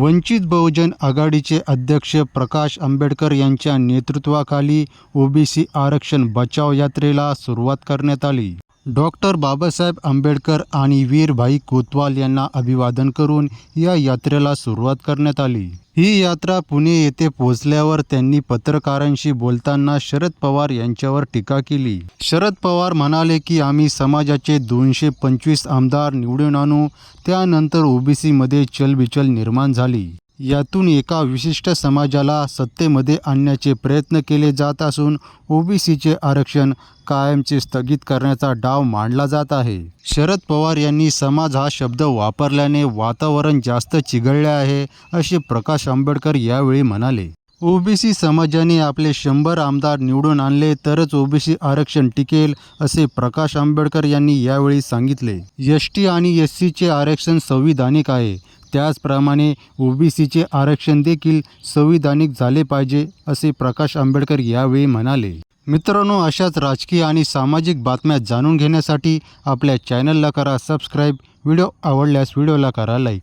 वंचित बहुजन आघाडीचे अध्यक्ष प्रकाश आंबेडकर यांच्या नेतृत्वाखाली ओबीसी आरक्षण बचाव यात्रेला सुरुवात करण्यात आली. डॉक्टर बाबासाहेब आंबेडकर आणि वीरभाई कोतवाल यांना अभिवादन करून या यात्रेला सुरुवात करण्यात आली. ही यात्रा पुणे येथे पोहोचल्यावर त्यांनी पत्रकारांशी बोलताना शरद पवार यांच्यावर टीका केली. शरद पवार म्हणाले की आम्ही समाजाचे दोनशे पंचवीस आमदार निवडून आणू. त्यानंतर ओबीसीमध्ये चलबिचल निर्माण झाली. यातून एका विशिष्ट समाजाला सत्तेमध्ये आणण्याचे प्रयत्न केले जात असून ओबीसीचे आरक्षण कायमचे स्थगित करण्याचा डाव मांडला जात आहे. शरद पवार यांनी समाज हा शब्द वापरल्याने वातावरण जास्त चिघळले आहे असे प्रकाश आंबेडकर यावेळी म्हणाले. ओबीसी समाजाने आपले शंभर आमदार निवडून आणले तरच ओबीसी आरक्षण टिकेल असे प्रकाश आंबेडकर यांनी यावेळी सांगितले. एस टी आणि एस सीचे आरक्षण संविधानिक आहे त्याचप्रमाणे ओबीसीचे आरक्षण देखील संविधानिक झाले पाहिजे असे प्रकाश आंबेडकर यावेळी म्हणाले. मित्रांनो अशाच राजकीय आणि सामाजिक बातम्या जाणून घेण्यासाठी आपल्या चॅनलला करा सबस्क्राईब. व्हिडिओ आवडल्यास व्हिडिओला करा लाईक.